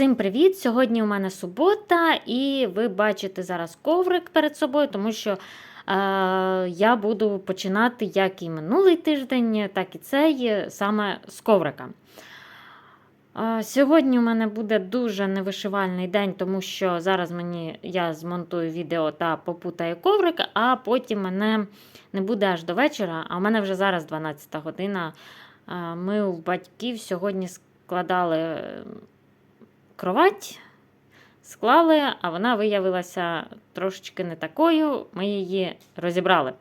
Всім привіт! Сьогодні у мене субота, і ви бачите зараз коврик перед собою, тому що е, я буду починати як і минулий тиждень, так і цей саме з коврика. Е, Сьогодні у мене буде дуже невишивальний день, тому що зараз мені я змонтую відео та попутаю коврик, а потім мене не буде аж до вечора. А у мене вже зараз 12 година. Е, Ми у батьків сьогодні складали кровать, склали, а вона виявилася трошечки не такою. Ми її розібрали.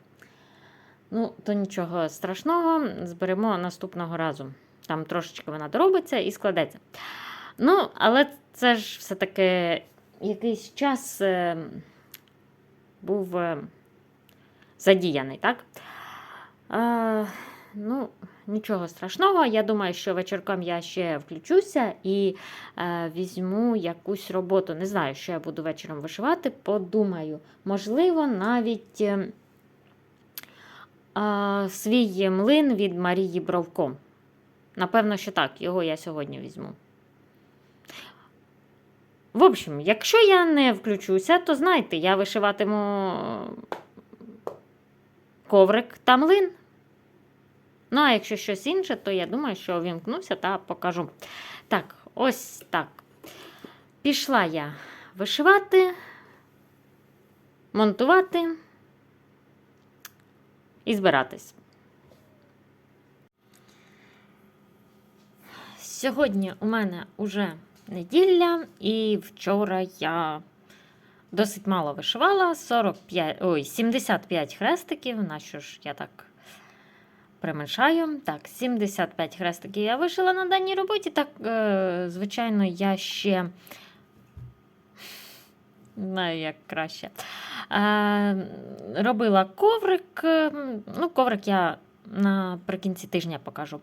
Ну, то нічого страшного, зберемо наступного разу. Там трошечки вона доробиться і складеться. Ну, але це ж все-таки якийсь час е, був е, задіяний, так? Ну, нічого страшного. Я думаю, що вечірком я ще включуся і е, візьму якусь роботу. Не знаю, що я буду вечором вишивати. Подумаю. Можливо, навіть е, е, свій млин від Марії Бровко. Напевно, що так, його я сьогодні візьму. В общем, якщо я не включуся, то знайте, я вишиватиму коврик та млин. Ну, а якщо щось інше, то я думаю, що вімкнуся та покажу. Так, ось так. Пішла я вишивати, монтувати і збиратись. Сьогодні у мене уже неділя, і вчора я досить мало вишивала 45, ой, 75 хрестиків. На що ж я так применшаю. Так, 75 хрестиків я вишила на даній роботі. Так, е, звичайно, я ще знаю, як краще. Е, робила коврик. Ну, коврик я наприкінці тижня покажу.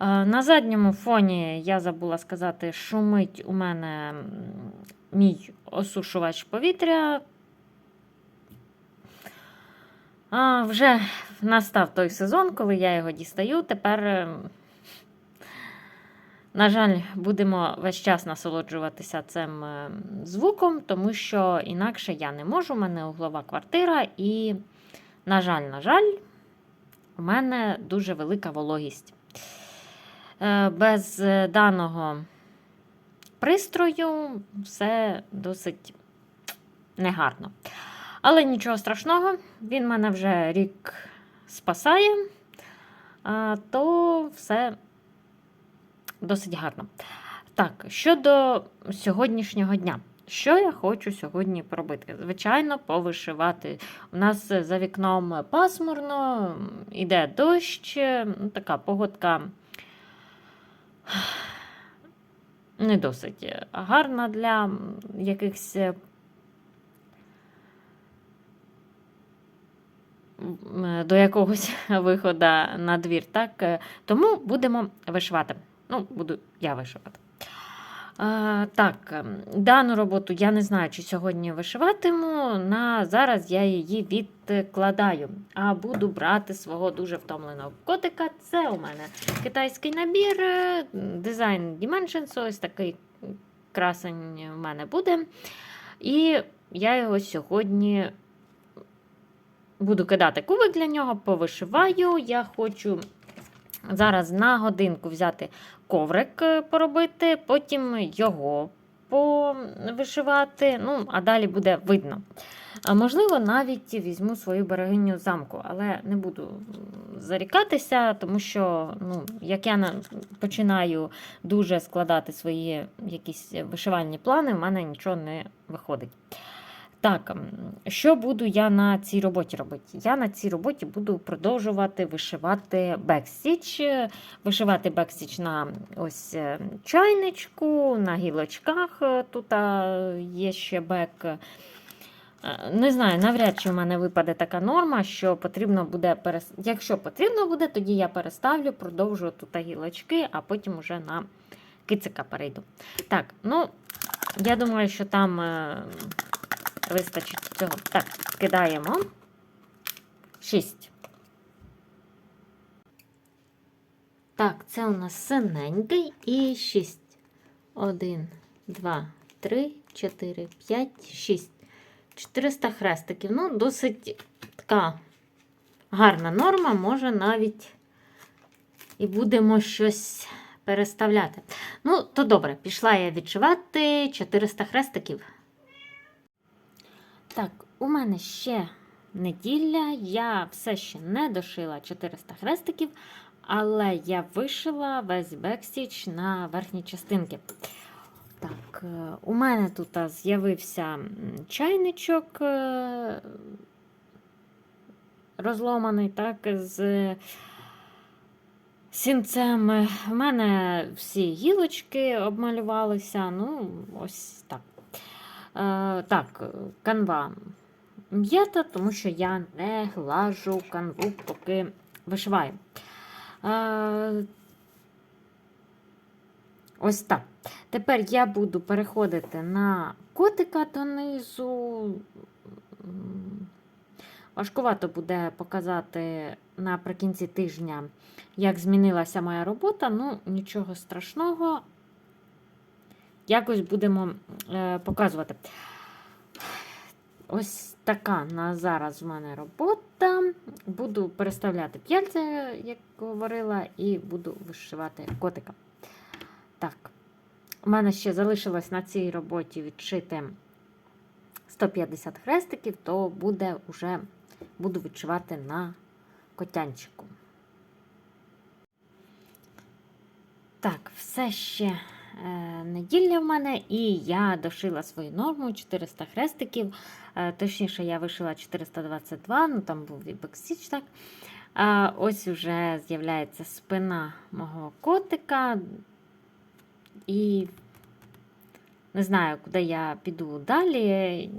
Е, на задньому фоні я забула сказати, шумить у мене мій осушувач повітря. Вже настав той сезон, коли я його дістаю. Тепер, е, на жаль, будемо весь час насолоджуватися цим е, звуком, тому що інакше я не можу. У мене углова квартира, і, на жаль, на жаль, у мене дуже велика вологість. Е, Без е, даного пристрою все досить негарно. Але нічого страшного, він мене вже рік спасає, то все досить гарно. Так, щодо сьогоднішнього дня. Що я хочу сьогодні поробити? Звичайно, повишивати. У нас за вікном пасмурно, іде дощ, така погодка не досить гарна для якихось до якогось виходу на двір. Так? Е, Тому будемо вишивати. Ну, буду я вишивати. А, так, дану роботу я не знаю, чи сьогодні вишиватиму. На зараз я її відкладаю. А буду брати свого дуже втомленого котика. Це у мене китайський набір, е, Design Dimensions. Ось такий красень в мене буде. І я його сьогодні буду кидати кубик для нього, повишиваю. Я хочу зараз на годинку взяти коврик е, поробити, потім його повишивати, ну, а далі буде видно. Можливо, навіть візьму свою берегиню замку, але не буду зарікатися, тому що ну, як я починаю дуже складати свої якісь вишивальні плани, в мене нічого не виходить. Так, що буду я на цій роботі робити? Я на цій роботі буду продовжувати вишивати бекстіч. Е, Вишивати бекстіч на ось е, чайничку, на гілочках. е, Тут є ще бек. Не знаю, навряд чи в мене випаде така норма, що потрібно буде перес... Якщо потрібно буде, тоді я переставлю, продовжу тут гілочки, а потім уже на кицика перейду. Так, ну, я думаю, що там вистачить цього. Так, кидаємо. 6. Так, це у нас синенький і 6. 1, 2, 3, 4, 5, 6. 400 хрестиків. Ну, досить така гарна норма, може навіть і будемо щось переставляти. Ну, то добре, пішла я відшивати 400 хрестиків. Так, у мене ще неділя, я все ще не дошила 400 хрестиків, але я вишила весь бекстіч на верхні частинки. Так, е, у мене тут з'явився чайничок е, розломаний, так, з сінцем. В мене всі гілочки обмалювалися. Ну, ось так. Е, так, канва м'ята, тому що я не глажу канву, поки вишиваю. Е, ось так. Тепер я буду переходити на котика донизу. Важкувато буде показати наприкінці тижня, як змінилася моя робота. Ну, нічого страшного. Якось будемо е, показувати. Ось така на зараз в мене робота. Буду переставляти п'яльця, як говорила, і буду вишивати котика. Так, у мене ще залишилось на цій роботі відшити 150 хрестиків, то буде вже буду відшивати на котянчику. Так, все ще е, неділя в мене, і я дошила свою норму 400 хрестиків. Е, точніше, я вишила 422, ну там був і бексіч, так. А ось вже з'являється спина мого котика. І не знаю, куди я піду далі.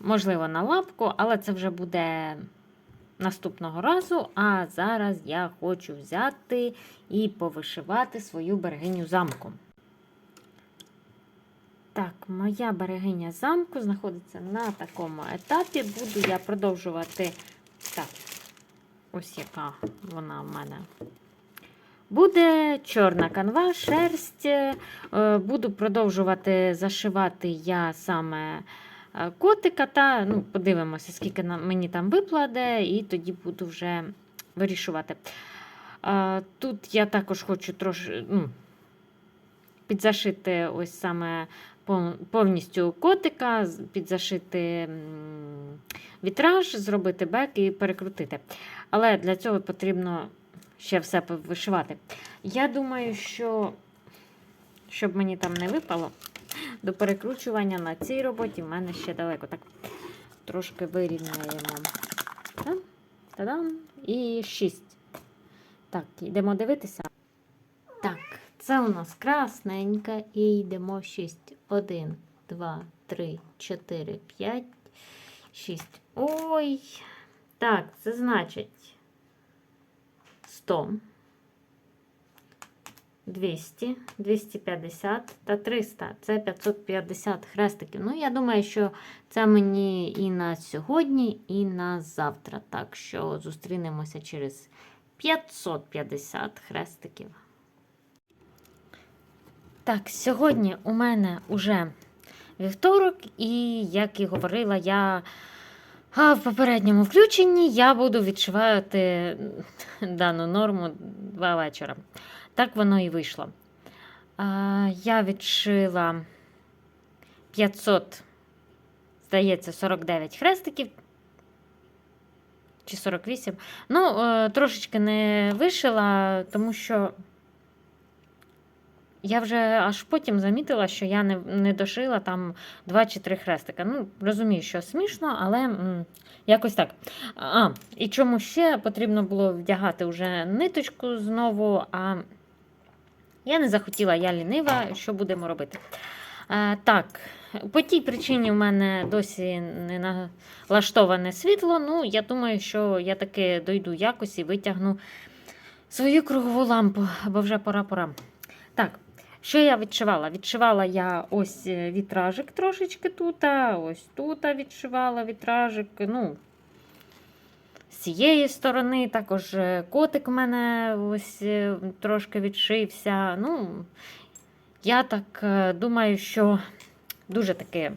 Можливо, на лапку, але це вже буде наступного разу. А зараз я хочу взяти і повишивати свою берегиню замку. Так, моя берегиня замку знаходиться на такому етапі. Буду я продовжувати. Так, ось яка вона в мене. Буде чорна канва, шерсть. Е, Буду продовжувати зашивати я саме котика. Та ну, подивимося, скільки мені там випладе, і тоді буду вже вирішувати. Е, Тут я також хочу трошки ну, підзашити ось саме повністю котика, підзашити вітраж, зробити бек і перекрутити. Але для цього потрібно ще все вишивати. Я думаю, що щоб мені там не випало, до перекручування на цій роботі в мене ще далеко. Так, трошки вирівняємо. Та- Та-дам! І 6. Так, йдемо дивитися. Так, це у нас красненька. І йдемо 6. 1, 2, 3, 4, 5, 6. Ой. Так, це значить 100, 200, 250 та 300. Це 550 хрестиків. Ну, я думаю, що це мені і на сьогодні, і на завтра. Так що зустрінемося через 550 хрестиків. Так, сьогодні у мене уже вівторок, і, як і говорила, я в попередньому включенні я буду відшивати дану норму два вечора. Так воно і вийшло. Я відшила 500, здається, 49 хрестиків. Чи 48. Ну, е, трошечки не вишила, тому що я вже аж потім замітила, що я не, не дошила там 2 чи 3 хрестика. Ну, розумію, що смішно, але м, якось так. А, і чому ще потрібно було вдягати вже ниточку знову, а я не захотіла, я лінива, що будемо робити. А, так, по тій причині в мене досі не налаштоване світло. Ну, я думаю, що я таки дойду якось і витягну свою кругову лампу, бо вже пора-пора. Так, що я відшивала? Відшивала я ось е, вітражик трошечки тут, ось тут відшивала вітражик. Ну, з цієї сторони також е, котик в мене ось е, трошки відшився. Ну, Я так е, думаю, що дуже таки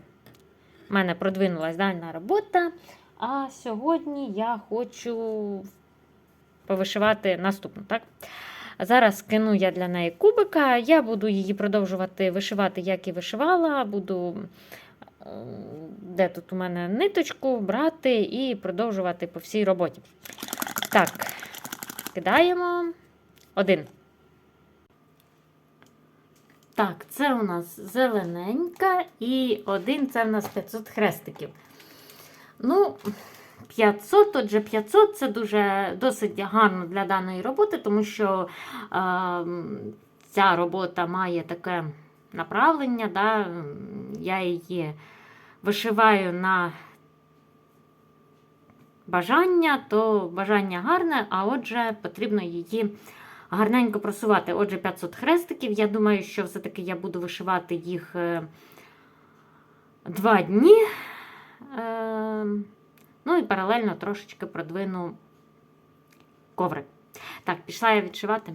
в мене продвинулась дальна робота. А сьогодні я хочу повишивати наступну. так? Зараз кину я для неї кубика. Я буду її продовжувати вишивати, як і вишивала. Буду, де тут у мене ниточку, брати і продовжувати по всій роботі. Так, кидаємо один. Так, це у нас зелененька, і один це в нас 500 хрестиків. Ну, 500, отже, 500 це дуже досить гарно для даної роботи, тому що е, ця робота має таке направлення. Да? Я її вишиваю на бажання, то бажання гарне, а отже, потрібно її гарненько просувати. Отже, 500 хрестиків. Я думаю, що все-таки я буду вишивати їх е, два дні. Е, Ну і паралельно трошечки продвину коврик. Так, пішла я відшивати.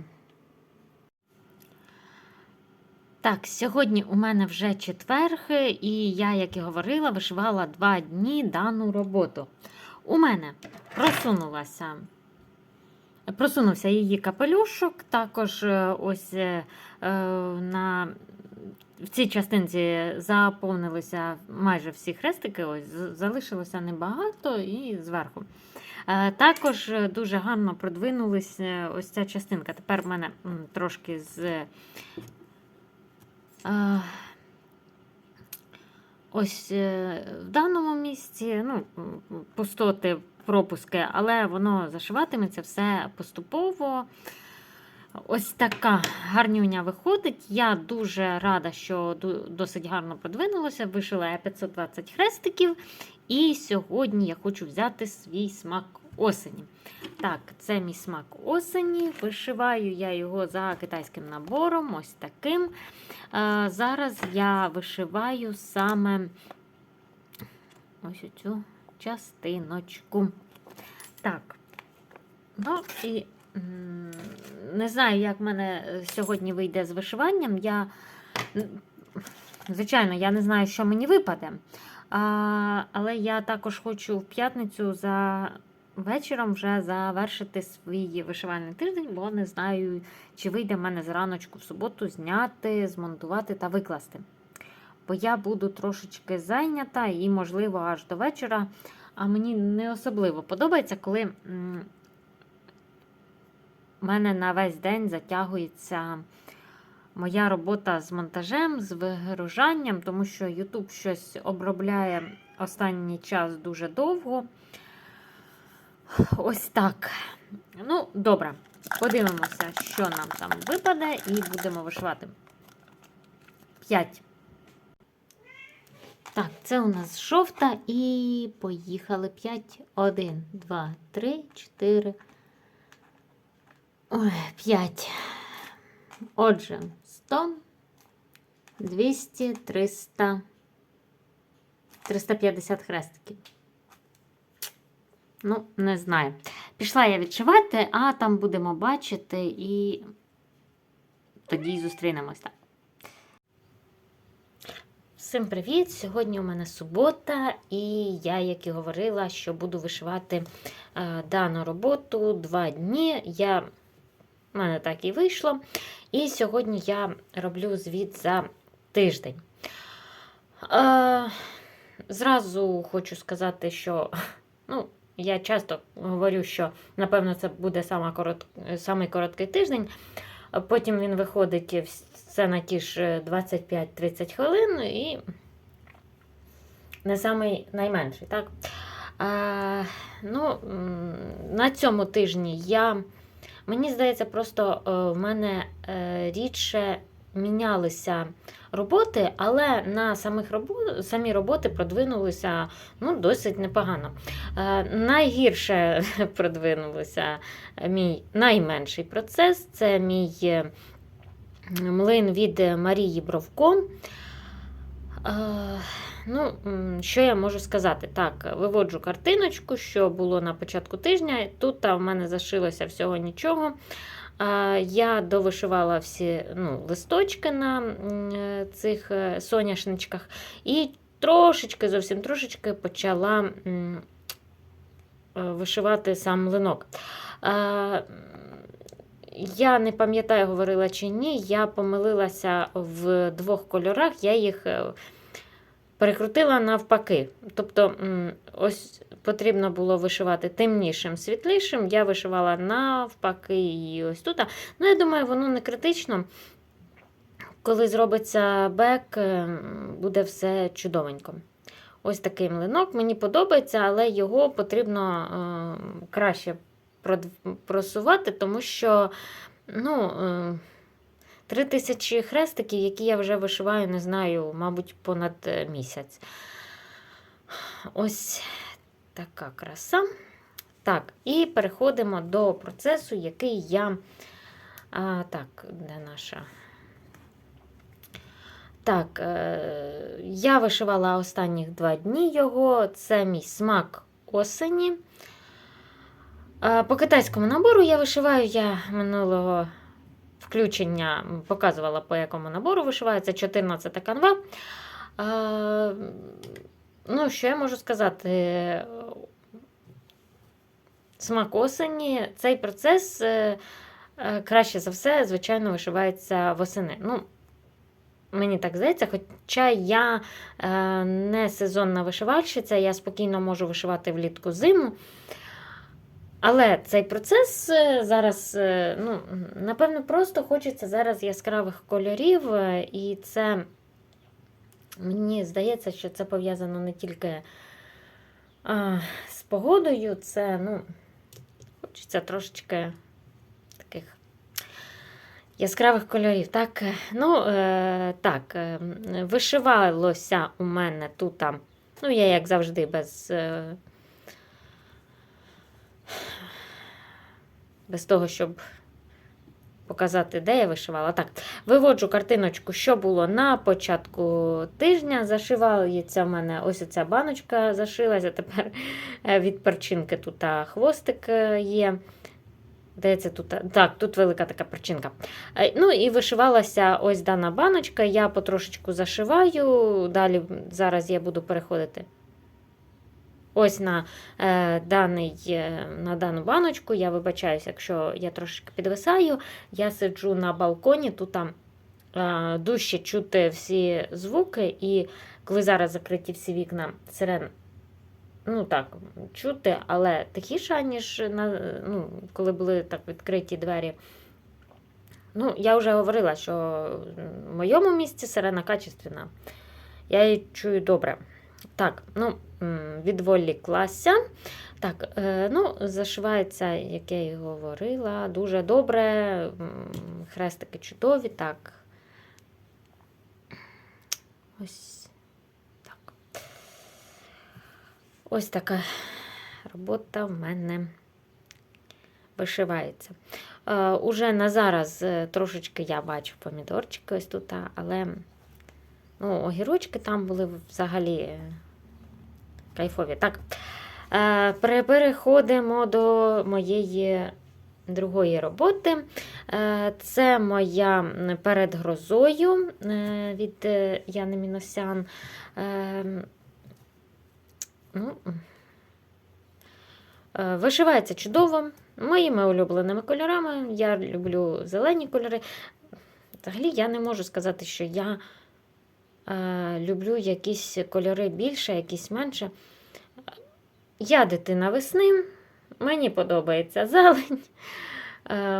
Так, сьогодні у мене вже четверг, і я, як і говорила, вишивала два дні дану роботу. У мене просунулася, просунувся її капелюшок, також е, ось е, е, на в цій частинці заповнилися майже всі хрестики, ось залишилося небагато і зверху. Е, Також дуже гарно продвинулася ось ця частинка. Тепер в мене трошки з. Ось е, в даному місці ну, пустоти, пропуски, але воно зашиватиметься все поступово. Ось така гарнюня виходить. Я дуже рада, що досить гарно продвинулося. Вишила я 520 хрестиків. І сьогодні я хочу взяти свій смак осені. Так, це мій смак осені. Вишиваю я його за китайським набором, ось таким. Е, Зараз я вишиваю саме ось цю частиночку. Так. Ну і не знаю, як в мене сьогодні вийде з вишиванням. Я, звичайно, я не знаю, що мені випаде. А, але я також хочу в п'ятницю за вечором вже завершити свій вишивальний тиждень, бо не знаю, чи вийде в мене зраночку в суботу зняти, змонтувати та викласти. Бо я буду трошечки зайнята і, можливо, аж до вечора. А мені не особливо подобається, коли в мене на весь день затягується моя робота з монтажем, з вигружанням, тому що YouTube щось обробляє останній час дуже довго. Ось так. Ну, добре. Подивимося, що нам там випаде, і будемо вишивати. 5. Так, це у нас жовта і поїхали 5. 1, 2, 3, 4. Ой, 5. Отже, 100, 200, 300, 350 хрестиків. Ну, не знаю. Пішла я відшивати, а там будемо бачити і тоді зустрінемось так. Всім привіт! Сьогодні у мене субота, і я, як і говорила, що буду вишивати е, дану роботу два дні. Я... У мене так і вийшло. І сьогодні я роблю звіт за тиждень. Е, зразу хочу сказати, що ну, я часто говорю, що напевно це буде сама корот... самий короткий тиждень. Потім він виходить все на ті ж 25-30 хвилин і не самий найменший. Так? А, ну, на цьому тижні я. Мені здається, просто е, в мене е, рідше мінялися роботи, але на самих робо... самі роботи продвинулися ну, досить непогано. Е, найгірше продвинулося мій найменший процес це мій е, млин від Марії Бровко. Е, Ну, що я можу сказати? Так, виводжу картиночку, що було на початку тижня. Тут в мене зашилося всього нічого. Я довишивала всі ну, листочки на е, цих е, соняшничках і трошечки, зовсім трошечки почала е, вишивати сам млинок. Я не пам'ятаю, говорила чи ні, я помилилася в двох кольорах, я їх перекрутила навпаки. Тобто, ось потрібно було вишивати темнішим, світлішим. Я вишивала навпаки і ось тут. Ну, я думаю, воно не критично. Коли зробиться бек, е, буде все чудовенько. Ось такий млинок. Мені подобається, але його потрібно е, краще просувати, тому що ну, е, три тисячі хрестиків, які я вже вишиваю, не знаю, мабуть, понад місяць. Ось така краса. Так, і переходимо до процесу, який я. А, так, де наша? Так, е, я вишивала останніх два дні його. Це мій смак осені. Е, По китайському набору я вишиваю я минулого включення показувала, по якому набору вишиваю. Це 14 канва. Е, Ну, що я можу сказати? Смак осені. Цей процес е, е, краще за все, звичайно, вишивається восени. Ну, Мені так здається, хоча я е, не сезонна вишивальщиця, я спокійно можу вишивати влітку зиму. Але цей процес зараз, ну, напевно, просто хочеться зараз яскравих кольорів, і це мені здається, що це пов'язано не тільки а, з погодою, це, ну, хочеться трошечки таких яскравих кольорів. Так, е, ну, е, так, е, вишивалося у мене тут, ну, я, як завжди, без. Е, без того, щоб показати, де я вишивала. Так, виводжу картиночку, що було на початку тижня. Зашивається в мене ось ця баночка зашилася. Тепер е, від перчинки тут хвостик е, є. Де тут? Так, тут велика така перчинка. Е, Ну і вишивалася ось дана баночка. Я потрошечку зашиваю. Далі зараз я буду переходити. Ось на, е, даний, е, на дану баночку. Я вибачаюся, якщо я трошки підвисаю. Я сиджу на балконі, тут там е, дужче чути всі звуки, і коли зараз закриті всі вікна сирен, ну так, чути, але тихіше, ніж на, ну, коли були так відкриті двері. Ну, я вже говорила, що в моєму місці сирена качественна. Я її чую добре. Так, ну, відволіклася. Так, е, ну, зашивається, як я і говорила, дуже добре. Хрестики чудові. Так. Ось так. Ось така робота в мене вишивається. Е, уже на зараз е, трошечки я бачу помідорчики ось тут, але ну, огірочки там були взагалі кайфові. Так, е, переходимо до моєї другої роботи. Е, Це моя перед грозою е, від Яни Міносян. Ну, Вишивається чудово, моїми улюбленими кольорами. Я люблю зелені кольори. Взагалі, я не можу сказати, що я люблю якісь кольори більше, якісь менше. Я дитина весни, мені подобається зелень,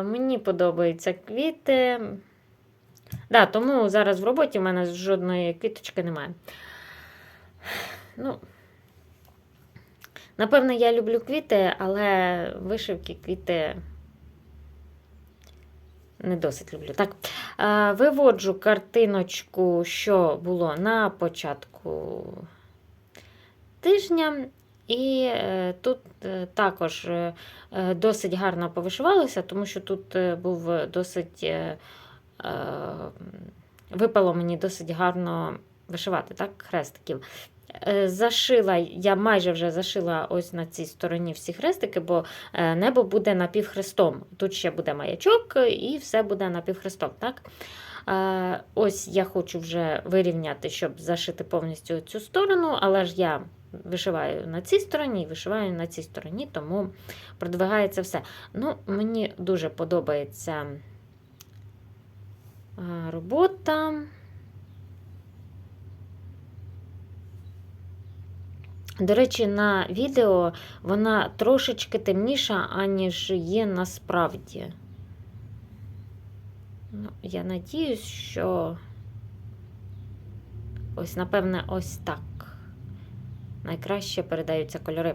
мені подобаються квіти. Да, тому зараз в роботі в мене жодної квіточки немає. Ну, напевно, я люблю квіти, але вишивки, квіти не досить люблю. Так, е, виводжу картиночку, що було на початку тижня. І е, тут е, також досить гарно повишивалося, тому що тут був досить випало мені досить гарно вишивати, так, хрестиків. Е, Зашила, я майже вже зашила ось на цій стороні всі хрестики, бо е, небо буде напівхрестом. Тут ще буде маячок, і все буде напівхрестом. Так? Е, Ось я хочу вже вирівняти, щоб зашити повністю цю сторону, але ж я вишиваю на цій стороні і вишиваю на цій стороні, тому продвигається все. Ну, Мені дуже подобається робота. До речі, на відео вона трошечки темніша, аніж є насправді. Ну, я надіюсь, що ось, напевне, ось так. Найкраще передаються кольори.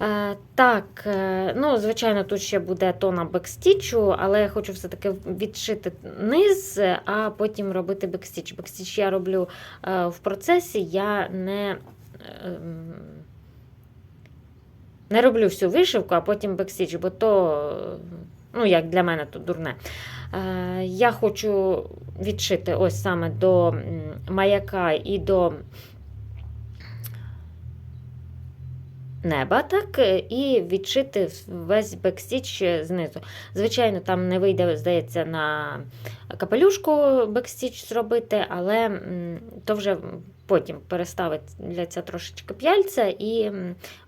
Е, так, е, ну, звичайно, тут ще буде тона бекстічу, але я хочу все-таки відшити низ, а потім робити бекстіч. Бекстіч я роблю е, в процесі, я не. Ем, Не роблю всю вишивку, а потім бекстіч, бо то, ну, як для мене, то дурне. Е, Я хочу відшити ось саме до маяка і до неба, так, е, і відшити весь бекстіч знизу. Звичайно, там не вийде, здається, на капелюшку бекстіч зробити, але то вже потім переставиться трошечки п'яльця і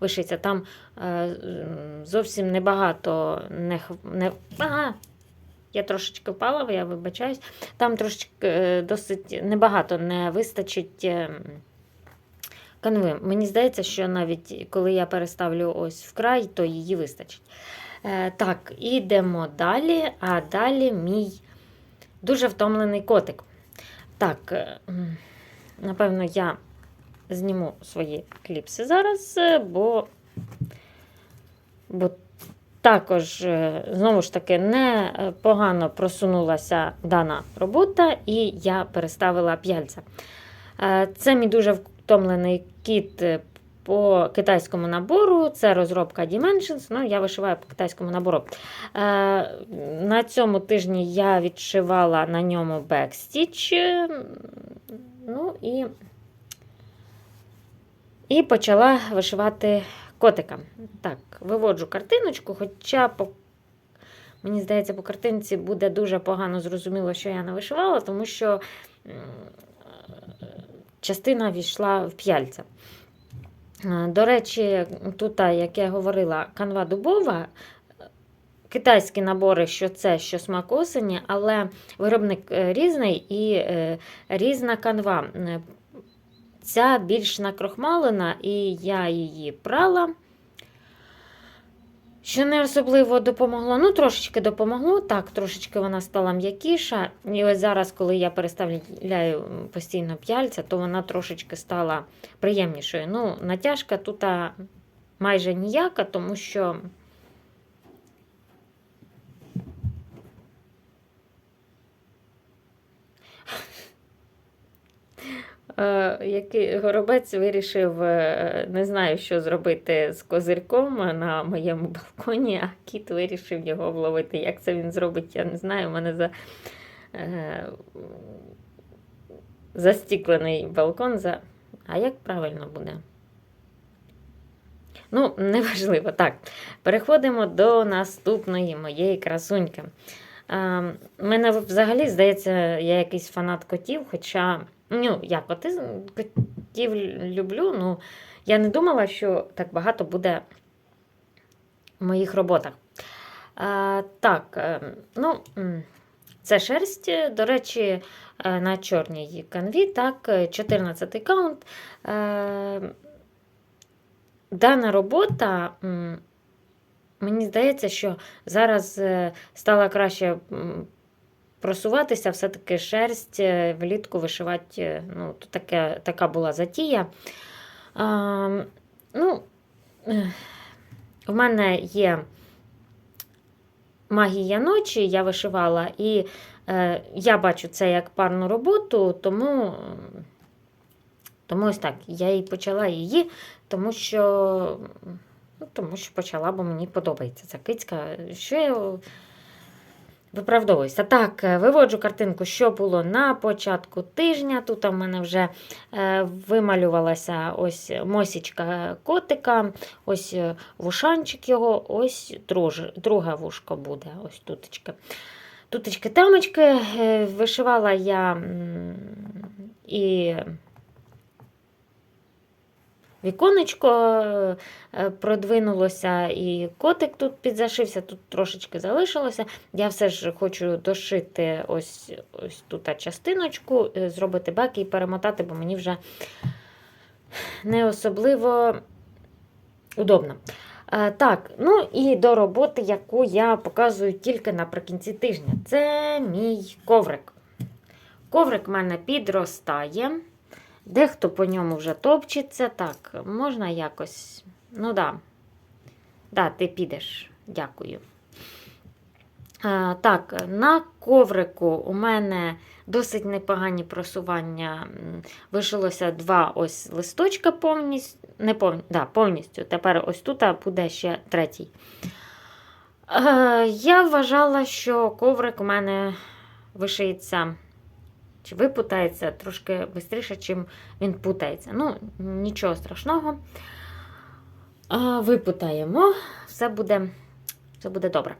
вишиться. Там е, зовсім небагато не, не, ага, я трошечки впала, я вибачаюсь. Там трошечки е, досить небагато не вистачить е, канви. Мені здається, що навіть коли я переставлю ось вкрай, то її вистачить. Е, Так, ідемо далі. А далі мій дуже втомлений котик. Так, е, напевно, я зніму свої кліпси зараз, е, бо, бо також, знову ж таки, непогано просунулася дана робота, і я переставила п'яльця. Це мій дуже втомлений кіт е, по китайському набору. Це розробка Dimensions. Ну, я вишиваю по китайському набору. Е, На цьому тижні я відшивала на ньому бекстіч. е, Ну і, і почала вишивати котика. Так, виводжу картиночку, хоча по Мені здається, по картинці буде дуже погано зрозуміло, що я не вишивала, тому що частина війшла в п'яльця. Е, До речі, тут, як я говорила, канва дубова. Китайські набори, що це, що смак осені, але виробник е, різний і е, різна канва. Е, Ця більш накрохмалена, і я її прала. Що не особливо допомогло. Ну, трошечки допомогло, так, трошечки вона стала м'якіша. І ось зараз, коли я переставляю постійно п'яльця, то вона трошечки стала приємнішою. Ну, натяжка тут майже ніяка, тому що. Е, Який горобець вирішив, е, не знаю, що зробити з козирком на моєму балконі, а кіт вирішив його вловити. Як це він зробить, я не знаю. У мене за, е, застіклений балкон. За... А як правильно буде? Ну, неважливо. Так, переходимо до наступної моєї красуньки. Е, мене взагалі здається, я якийсь фанат котів, хоча. Ну, я коти, котів люблю, ну я не думала, що так багато буде в моїх роботах. А, так, е, ну, це шерсть, до речі, е, на чорній канві, так, 14 каунт. Е, Дана робота, мені здається, що зараз стала краще. Просуватися, все-таки шерсть е, влітку вишивати. е, Ну, таке, така була затія. А, ну, е, в мене є магія ночі, я вишивала, і е, я бачу це як парну роботу, тому, тому ось так. Я і почала її, тому що, ну, тому що почала, бо мені подобається ця кицька. Що я Виправдовуюся. Так, е, виводжу картинку, що було на початку тижня. Тут у мене вже е, вималювалася ось мосічка котика, ось е, вушанчик його, ось друж, друге вушко буде. Ось тутечки. Тутечки тамочки. Е, Вишивала я і віконечко е, продвинулося, і котик тут підзашився, тут трошечки залишилося. Я все ж хочу дошити ось, ось тут частиночку, е, зробити беки і перемотати, бо мені вже не особливо удобно. Е, Так, ну і до роботи, яку я показую тільки наприкінці тижня. Це мій коврик. Коврик в мене підростає. Дехто по ньому вже топчеться. Так, можна якось. Ну да. Да, ти підеш. Дякую. А, так, на коврику у мене досить непогані просування. Вишилося два ось листочка повністю. Не пов... да, повністю. Тепер ось тут буде ще третій. Е, я вважала, що коврик у мене вишиється чи випутається трошки швидше, чим він путається. Ну, нічого страшного. Випутаємо, все буде, все буде добре.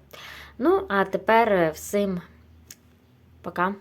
Ну, а тепер всім пока.